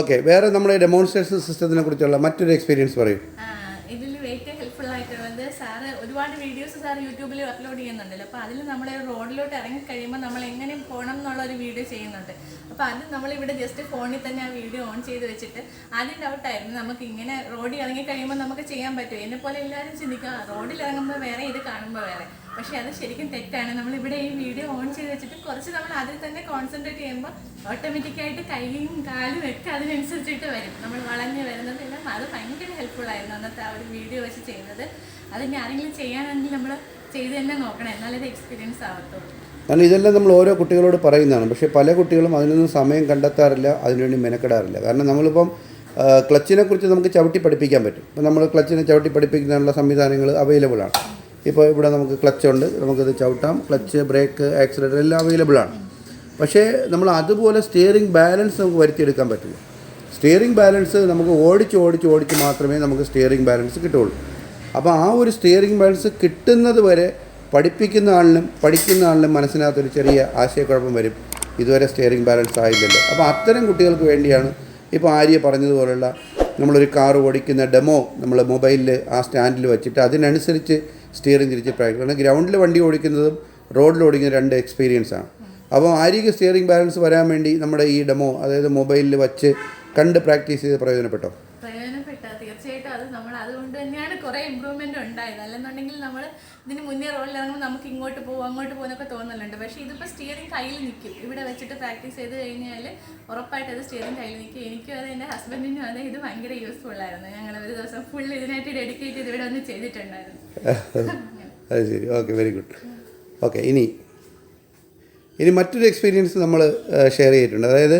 Okay വേറെ നമ്മുടെ demonstration സിസ്റ്റത്തിനെ കുറിച്ചുള്ള മറ്റൊരു എക്സ്പീരിയൻസ് പറയൂ. ആയിട്ടുള്ളത് സാറ് ഒരുപാട് വീഡിയോസ് സാർ യൂട്യൂബിൽ അപ്ലോഡ് ചെയ്യുന്നുണ്ടല്ലോ. അപ്പോൾ അതിൽ നമ്മൾ റോഡിലോട്ട് ഇറങ്ങി കഴിയുമ്പോൾ നമ്മൾ എങ്ങനെ പോകണം എന്നുള്ള ഒരു വീഡിയോ ചെയ്യുന്നുണ്ട്. അപ്പോൾ അത് നമ്മളിവിടെ ജസ്റ്റ് ഫോണിൽ തന്നെ ആ വീഡിയോ ഓൺ ചെയ്ത് വെച്ചിട്ട് ആദ്യം ഡൗട്ടായിരുന്നു നമുക്ക് ഇങ്ങനെ റോഡിൽ ഇറങ്ങി കഴിയുമ്പോൾ നമുക്ക് ചെയ്യാൻ പറ്റുമോ? എന്നെ പോലെ എല്ലാവരും ചിന്തിക്കുക റോഡിൽ ഇറങ്ങുമ്പോൾ വേറെ ഇത് കാണുമ്പോൾ വേറെ. പക്ഷേ അത് ശരിക്കും തെറ്റാണ്. നമ്മളിവിടെ ഈ വീഡിയോ ഓൺ ചെയ്ത് വെച്ചിട്ട് കുറച്ച് നമ്മൾ അതിൽ തന്നെ കോൺസെൻട്രേറ്റ് ചെയ്യുമ്പോൾ ഓട്ടോമാറ്റിക്കായിട്ട് കൈയും കാലും ഒക്കെ അതിനനുസരിച്ചിട്ട് വരും. നമ്മൾ വളഞ്ഞ് വരുന്നതെല്ലാം അത് ഭയങ്കര ഹെൽപ്ഫുൾ ആയിരുന്നു അന്നത്തെ ആ ഒരു വീഡിയോ വെച്ച് ചെയ്യുന്നത് അതിന് ആരെങ്കിലും ചെയ്യാനാണെങ്കിൽ നമ്മൾ ചെയ്ത് തന്നെ നോക്കണം. എന്നാലേ എക്സ്പീരിയൻസ് ആവത്തുള്ളൂ. കാരണം ഇതെല്ലാം നമ്മൾ ഓരോ കുട്ടികളോട് പറയുന്നതാണ്. പക്ഷേ പല കുട്ടികളും അതിനൊന്നും സമയം കണ്ടെത്താറില്ല അതിനുവേണ്ടി മെനക്കെടാറില്ല. കാരണം നമ്മളിപ്പം ക്ലച്ചിനെ കുറിച്ച് നമുക്ക് ചവിട്ടി പഠിപ്പിക്കാൻ പറ്റും. ഇപ്പം നമ്മൾ ക്ലച്ചിനെ ചവിട്ടി പഠിപ്പിക്കുന്നതിനുള്ള സംവിധാനങ്ങൾ അവൈലബിൾ ആണ്. ഇപ്പോൾ ഇവിടെ നമുക്ക് ക്ലച്ച് ഉണ്ട്. നമുക്കത് ചവിട്ടാം. ക്ലച്ച് ബ്രേക്ക് ആക്സിലേറ്റർ എല്ലാം അവൈലബിൾ ആണ്. പക്ഷേ നമ്മൾ അതുപോലെ സ്റ്റിയറിംഗ് ബാലൻസ് നമുക്ക് വരുത്തിയെടുക്കാൻ പറ്റില്ല. സ്റ്റിയറിംഗ് ബാലൻസ് നമുക്ക് ഓടിച്ച് ഓടിച്ച് ഓടിച്ച് മാത്രമേ നമുക്ക് സ്റ്റിയറിംഗ് ബാലൻസ് കിട്ടുള്ളൂ അപ്പോൾ ആ ഒരു സ്റ്റിയറിംഗ് ബാലൻസ് കിട്ടുന്നത് വരെ പഠിപ്പിക്കുന്ന ആളിനും പഠിക്കുന്ന ആളിനും മനസ്സിനകത്തൊരു ചെറിയ ആശയക്കുഴപ്പം വരും. ഇതുവരെ സ്റ്റിയറിംഗ് ബാലൻസ് ആയില്ലല്ലോ. അപ്പോൾ അത്തരം കുട്ടികൾക്ക് വേണ്ടിയാണ് ഇപ്പോൾ ആര്യ പറഞ്ഞതുപോലുള്ള നമ്മളൊരു കാർ ഓടിക്കുന്ന ഡെമോ നമ്മൾ മൊബൈലിൽ ആ സ്റ്റാൻഡിൽ വെച്ചിട്ട് അതിനനുസരിച്ച് സ്റ്റിയറിംഗ് തിരിച്ച് പ്രാക്ടീസ് കാരണം ഗ്രൗണ്ടിൽ വണ്ടി ഓടിക്കുന്നതും റോഡിൽ ഓടിക്കുന്ന രണ്ട് എക്സ്പീരിയൻസാണ് അപ്പോൾ ആര്യക്ക് സ്റ്റിയറിംഗ് ബാലൻസ് വരാൻ വേണ്ടി നമ്മുടെ ഈ ഡെമോ അതായത് മൊബൈലിൽ വെച്ച് കണ്ട് പ്രാക്ടീസ് ചെയ്ത് പ്രയോജനപ്പെട്ടോ? പ്രയോജനപ്പെട്ട? തീർച്ചയായിട്ടും അത് നമ്മൾ അതുകൊണ്ട് തന്നെയാണ് കുറേ ഇമ്പ്രൂവ്മെന്റ് ഉണ്ടായത്. അല്ലെന്നുണ്ടെങ്കിൽ നമ്മൾ ഇതിന് മുന്നേ റോളിൽ ഇറങ്ങുമ്പോൾ നമുക്ക് ഇങ്ങോട്ട് പോകും അങ്ങോട്ട് പോകുന്നൊക്കെ തോന്നലുണ്ട്. പക്ഷേ ഇതിപ്പോൾ സ്റ്റിയറിംഗ് കയ്യിൽ നിൽക്കും. ഇവിടെ വെച്ചിട്ട് പ്രാക്ടീസ് ചെയ്ത് കഴിഞ്ഞാൽ ഉറപ്പായിട്ട് അത് സ്റ്റിയറിംഗ് കയ്യിൽ നിൽക്കും. എനിക്കും അത് എന്റെ ഹസ്ബൻഡിനും അതെ ഇത് ഭയങ്കര യൂസ്ഫുൾ ആയിരുന്നു. ഞങ്ങൾ ഒരു ദിവസം ഫുൾ ഇതിനായിട്ട് ഡെഡിക്കേറ്റ് ചെയ്ത് ഇവിടെ ഒന്ന് ചെയ്തിട്ടുണ്ടായിരുന്നു. അത് ശരി. ഓക്കെ വെരി ഗുഡ് ഓക്കെ ഇനി ഇനി മറ്റൊരു എക്സ്പീരിയൻസ് നമ്മൾ ഷെയർ ചെയ്തിട്ടുണ്ട്. അതായത്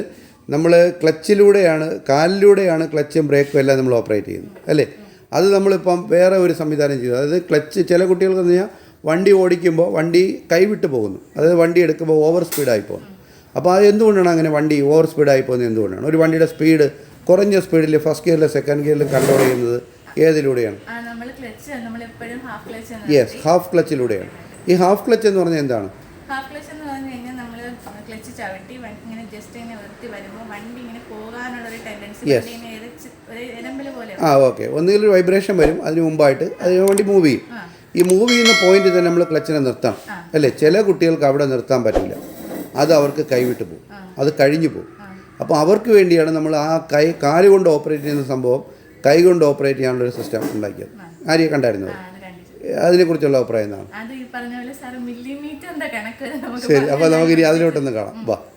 നമ്മൾ ക്ലച്ചിലൂടെയാണ് കാലിലൂടെയാണ് ക്ലച്ചും ബ്രേക്കും എല്ലാം നമ്മൾ ഓപ്പറേറ്റ് ചെയ്യുന്നത് അല്ലേ? അത് നമ്മളിപ്പം വേറെ ഒരു സംവിധാനം ചെയ്തു. അതായത് ക്ലച്ച് ചില കുട്ടികൾക്ക് എന്ന് പറഞ്ഞാൽ വണ്ടി ഓടിക്കുമ്പോൾ വണ്ടി കൈവിട്ട് പോകുന്നു. അതായത് വണ്ടി എടുക്കുമ്പോൾ ഓവർ സ്പീഡായി പോകുന്നു. അപ്പോൾ അത് എന്തുകൊണ്ടാണ് അങ്ങനെ വണ്ടി ഓവർ സ്പീഡായി പോകുന്നത് എന്തുകൊണ്ടാണ്? ഒരു വണ്ടിയുടെ സ്പീഡ് കുറഞ്ഞ സ്പീഡിൽ ഫസ്റ്റ് ഗിയറിൽ സെക്കൻഡ് ഗിയറിൽ കൺട്രോൾ ചെയ്യുന്നത് ഏതിലൂടെയാണ്? Yes half ക്ലച്ചിലൂടെയാണ്. ഈ ഹാഫ് ക്ലച്ച് എന്ന് പറഞ്ഞാൽ എന്താണ് ഹാഫ് ക്ലച്ച് എന്ന് പറഞ്ഞു കഴിഞ്ഞാൽ നമ്മൾ ക്ലച്ച് ചവിട്ടി ഇങ്ങനെ ജസ്റ്റ് ഇങ്ങനെ നിർത്തി വരുമ്പോൾ വണ്ടി ഇങ്ങനെ പോകാനുള്ള ഒരു ടെൻഡൻസി ഒരു പോലെ ആ ഓക്കെ ഒന്നുകിൽ ഒരു വൈബ്രേഷൻ വരും അതിന് മുമ്പായിട്ട് അതിന് വേണ്ടി മൂവ് ചെയ്യും. ഈ മൂവ് ചെയ്യുന്ന പോയിന്റ് തന്നെ നമ്മൾ ക്ലച്ചിനെ നിർത്താം. അല്ലേ? ചില കുട്ടികൾക്ക് അവിടെ നിർത്താൻ പറ്റില്ല. അത് അവർക്ക് കൈവിട്ട് പോകും. അത് കഴിഞ്ഞു പോകും. അപ്പോൾ അവർക്ക് വേണ്ടിയാണ് നമ്മൾ ആ കൈ കാൽ കൊണ്ട് ഓപ്പറേറ്റ് ചെയ്യുന്ന സംഭവം കൈ കൊണ്ട് ഓപ്പറേറ്റ് ചെയ്യാനുള്ള ഒരു സിസ്റ്റം ഉണ്ടാക്കിയത്. ആരെയെ കണ്ടായിരുന്നു? അതിനെക്കുറിച്ചുള്ള അഭിപ്രായം എന്താണ്? ശരി അപ്പോൾ നമുക്കിനി അതിലോട്ടൊന്ന് കാണാം. വാ.